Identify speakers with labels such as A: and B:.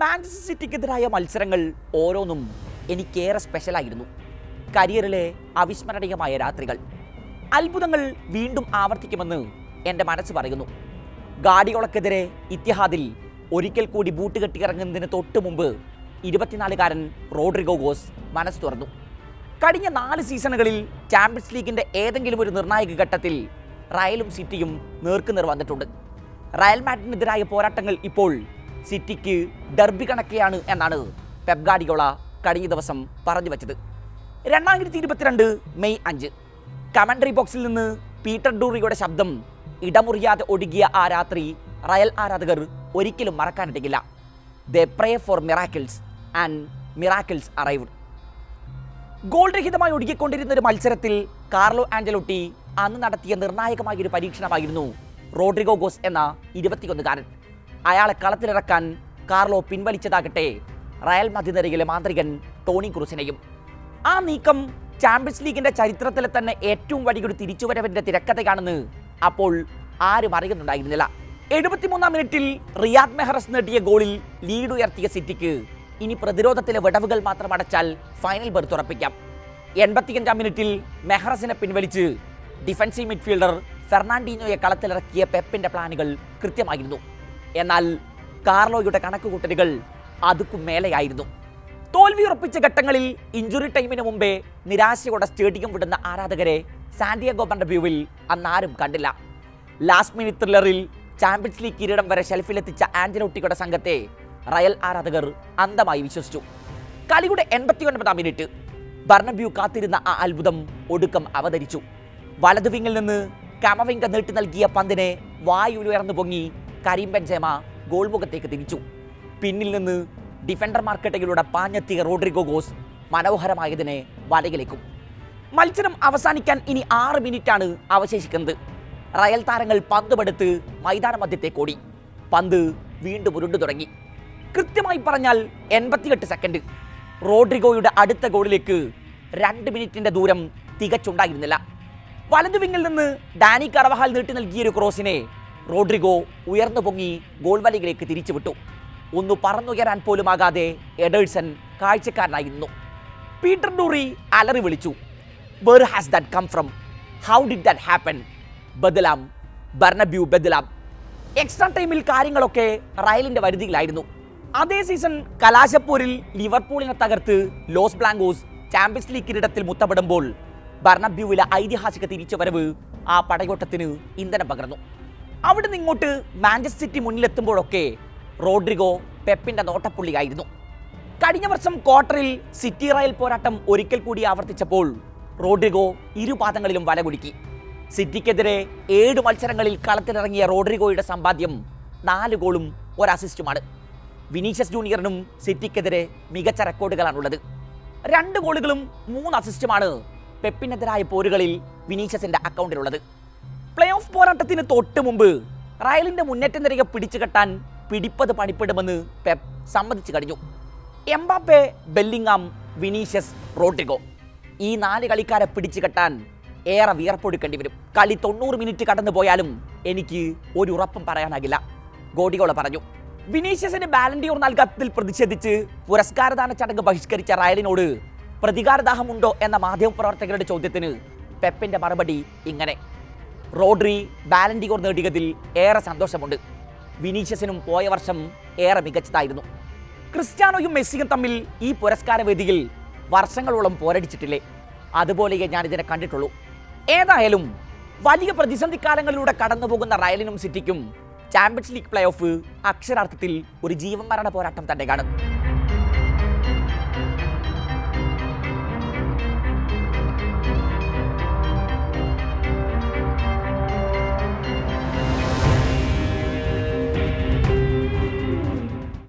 A: Manchester സിറ്റിക്കെതിരായ മത്സരങ്ങൾ ഓരോന്നും എനിക്കേറെ സ്പെഷ്യലായിരുന്നു കരിയറിലെ അവിസ്മരണീയമായ രാത്രികൾ. അത്ഭുതങ്ങൾ വീണ്ടും ആവർത്തിക്കുമെന്ന് എന്റെ മനസ്സ് പറയുന്നു. ഗാഡിയോളക്കെതിരെ ഇത്തിഹാദിൽ ഒരിക്കൽ കൂടി ബൂട്ട് കെട്ടിയിറങ്ങുന്നതിന് തൊട്ട് മുമ്പ് ഇരുപത്തിനാലുകാരൻ റോഡ്രിഗോ ഗോസ് മനസ്സ് തുറന്നു. കഴിഞ്ഞ നാല് സീസണുകളിൽ ചാമ്പ്യൻസ് ലീഗിന്റെ ഏതെങ്കിലും ഒരു നിർണായക ഘട്ടത്തിൽ റയലും സിറ്റിയും നേർക്കുനേർ വന്നിട്ടുണ്ട്. റയൽ മാഡിനെതിരായ പോരാട്ടങ്ങൾ ഇപ്പോൾ സിറ്റിക്ക് ഡർബി കണക്കെയാണ് എന്നാണ് പെപ് ഗാഡിയോള കഴിഞ്ഞ ദിവസം പറഞ്ഞു വച്ചത്. രണ്ടായിരത്തി ഇരുപത്തിരണ്ട് മെയ് അഞ്ച്. കമൻട്രി ബോക്സിൽ നിന്ന് പീറ്റർ ഡൂറിയുടെ ശബ്ദം ഇടമുറിയാതെ ഒഴുകിയ ആ രാത്രി റയൽ ആരാധകർ ഒരിക്കലും മറക്കാനിടയില്ല. The pray for miracles and miracles arrived goal രഹിതമായി ഒഴുകിക്കൊണ്ടിരുന്ന ഒരു മത്സരത്തിൽ കാർലോ ആഞ്ചലോട്ടി അന്ന് നടത്തിയ നിർണായകമായ ഒരു പരീക്ഷണമായിരുന്നു റോഡ്രിഗോ ഗോസ് എന്ന ഇരുപത്തിയൊന്നുകാരൻ. അയാളെ കളത്തിലിറക്കാൻ കാർലോ പിൻവലിച്ചതാകട്ടെ. റയൽ മധ്യനിരയിലെ മാന്ത്രികൻ ടോണി ക്രൂസിനെയും. ആ നീക്കം ചാമ്പ്യൻസ് ലീഗിന്റെ ചരിത്രത്തിലെ തന്നെ ഏറ്റവും വലിയൊരു തിരിച്ചുവരവിന്റെ തിരക്കഥയാണെന്ന് അപ്പോൾ ആരും അറിയുന്നുണ്ടായിരുന്നില്ല. എഴുപത്തിമൂന്നാം മിനിറ്റിൽ റിയാദ് മെഹറസ് നേടിയ ഗോളിൽ ലീഡ് ഉയർത്തിയ സിറ്റിക്ക് ഇനി പ്രതിരോധത്തിലെ വിടവുകൾ മാത്രം അടച്ചാൽ ഫൈനൽ ബെർത്ത് ഉറപ്പിക്കാം. എൺപത്തിയഞ്ചാം മിനിറ്റിൽ മെഹറസിനെ പിൻവലിച്ച് ഡിഫൻസീവ് മിഡ്ഫീൽഡർ ഫെർണാണ്ടിനോയെ കളത്തിലിറക്കിയ പെപ്പിന്റെ പ്ലാനുകൾ കൃത്യമായിരുന്നു. എന്നാൽ കാർലോയുടെ കണക്കുകൂട്ടലുകൾ അതുക്കും മേലെയായിരുന്നു. തോൽവി ഉറപ്പിച്ച ഘട്ടങ്ങളിൽ ഇഞ്ചുറി ടൈമിന് മുമ്പേ നിരാശയോടെ സ്റ്റേഡിയം വിടുന്ന ആരാധകരെ സാന്റിയാഗോ ബണ്ടബ്യൂവിൽ അന്ന് ആരും കണ്ടില്ല. ലാസ്റ്റ് മിനിറ്റ് ത്രില്ലറിൽ ചാമ്പ്യൻസ് ലീഗ് കിരീടം വരെ ഷെൽഫിലെത്തിച്ച ആഞ്ചലോട്ടിയുടെ സംഘത്തെ റയൽ ആരാധകർ അന്ധമായി വിശ്വസിച്ചു. കളിയുടെ എൺപത്തി ഒൻപതാം മിനിറ്റ് ബർണബ്യൂ കാത്തിരുന്ന ആ അത്ഭുതം ഒടുക്കം അവതരിച്ചു. വലതുവിങ്ങിൽ നിന്ന് കമവിങ്ക നീട്ടി നൽകിയ പന്തിനെ വായുയർന്നു പൊങ്ങി കരീം ബെൻസേമ ഗോൾ മുഖത്തേക്ക് തിരിച്ചു. പിന്നിൽ നിന്ന് ഡിഫൻഡർമാർക്കിടയിലൂടെ പാഞ്ഞെത്തിയ റോഡ്രിഗോ ഗോസ് മനോഹരമായതിനെ വലയിലേക്കും. മത്സരം അവസാനിക്കാൻ ഇനി ആറ് മിനിറ്റാണ് അവശേഷിക്കുന്നത്. റയൽ താരങ്ങൾ പന്തുമെടുത്ത് മൈതാന മധ്യത്തേക്ക് ഓടി പന്ത് വീണ്ടും ഉരുണ്ടു തുടങ്ങി. കൃത്യമായി പറഞ്ഞാൽ എൺപത്തിയെട്ട് സെക്കൻഡ് റോഡ്രിഗോയുടെ അടുത്ത ഗോളിലേക്ക് രണ്ട് മിനിറ്റിന്റെ ദൂരം തികച്ചുണ്ടായിരുന്നില്ല. വലതു വിങ്ങിൽ നിന്ന് ഡാനി കറവഹാൽ നീട്ടി നൽകിയൊരു ക്രോസിനെ റോഡ്രിഗോ ഉയർന്നു പൊങ്ങി ഗോൾ തിരിച്ചുവിട്ടു. ഒന്ന് പറന്നുയരാൻ പോലുമാകാതെ എഡേഴ്സൺ കാഴ്ചക്കാരനായിരുന്നു പീറ്റർ ഡൂറി അലറി വിളിച്ചു. Where has that come from how did that happen bedlam Bernabeu bedlam. Extra ടൈമിൽ കാര്യങ്ങളൊക്കെ റയലിന്റെ വരുതിയിലായിരുന്നു. അതേ സീസൺ കലാശപ്പൂരിൽ ലിവർപൂളിനെ തകർത്ത് ലോസ് ബ്ലാങ്കോസ് ചാമ്പ്യൻസ് ലീഗ് കിരീടത്തിൽ മുത്തപ്പെടുമ്പോൾ ബർണബ്യൂവിലെ ഐതിഹാസിക തിരിച്ചുവരവ് ആ പടയോട്ടത്തിന് ഇന്ധനം പകർന്നു. അവിടെ നിന്ന് ഇങ്ങോട്ട് മാഞ്ചസ്റ്റർ സിറ്റി മുന്നിലെത്തുമ്പോഴൊക്കെ റോഡ്രിഗോ പെപ്പിന്റെ നോട്ടപ്പുള്ളിയായിരുന്നു. കഴിഞ്ഞ വർഷം ക്വാർട്ടറിൽ സിറ്റി റയൽ പോരാട്ടം ഒരിക്കൽ കൂടി ആവർത്തിച്ചപ്പോൾ റോഡ്രിഗോ ഇരുപാദങ്ങളിലും വല കുലുക്കി. സിറ്റിക്കെതിരെ ഏഴ് മത്സരങ്ങളിൽ കളത്തിലിറങ്ങിയ റോഡ്രിഗോയുടെ സമ്പാദ്യം നാല് ഗോളും ഒരു അസിസ്റ്റുമാണ് വിനീഷ്യസ് ജൂനിയറിനും സിറ്റിക്കെതിരെ മികച്ച റെക്കോർഡുകളാണുള്ളത്. രണ്ട് ഗോളുകളും മൂന്ന് അസിസ്റ്റുമാണ് പെപ്പിനെതിരായ പോരുകളിൽ വിനീഷ്യസിന്റെ അക്കൗണ്ടിലുള്ളത്. പ്ലേ ഓഫ് പോരാട്ടത്തിന് തൊട്ട് മുമ്പ് റയലിന്റെ മുന്നേറ്റം നിരക്ക് പിടിച്ചു കെട്ടാൻ പിടിപ്പത് പണിപ്പെടുമെന്ന് പെപ്പ് സമ്മതിച്ചു കഴിഞ്ഞു. എംബാപ്പെ ബെല്ലിങ്ങാം വിനീഷ്യസ് റോട്ടിഗോ ഈ നാല് കളിക്കാരെ പിടിച്ചു കെട്ടാൻ ഏറെ വിയർപ്പൊടുക്കേണ്ടി വരും. കളി തൊണ്ണൂറ് മിനിറ്റ് കടന്നു പോയാലും എനിക്ക് ഒരു ഉറപ്പും പറയാനാകില്ല. ഗോഡിഗോള പറഞ്ഞു. വിനീഷ്യസിന് ബാലൻഡിയോർ നൽകാത്തതിൽ പ്രതിഷേധിച്ച് പുരസ്കാരദാന ചടങ്ങ് ബഹിഷ്കരിച്ച റയലിനോട് പ്രതികാരദാഹമുണ്ടോ എന്ന മാധ്യമപ്രവർത്തകരുടെ ചോദ്യത്തിന് പെപ്പിന്റെ മറുപടി ഇങ്ങനെ. റോഡ്രി ബാലൻഡിഗോർ നേടിയതിൽ ഏറെ സന്തോഷമുണ്ട്. വിനീഷ്യസിനും പോയ വർഷം ഏറെ മികച്ചതായിരുന്നു. ക്രിസ്ത്യാനോയും മെസ്സിയും തമ്മിൽ ഈ പുരസ്കാര വേദിയിൽ വർഷങ്ങളോളം പോരടിച്ചിട്ടില്ലേ? അതുപോലെയേ ഞാൻ ഇതിനെ കണ്ടിട്ടുള്ളൂ. ഏതായാലും വലിയ പ്രതിസന്ധി കാലങ്ങളിലൂടെ കടന്നു പോകുന്ന റയലിനും സിറ്റിക്കും ചാമ്പ്യൻസ് ലീഗ് പ്ലേ ഓഫ് അക്ഷരാർത്ഥത്തിൽ ഒരു ജീവൻ മരണ പോരാട്ടം തന്നെയാണ്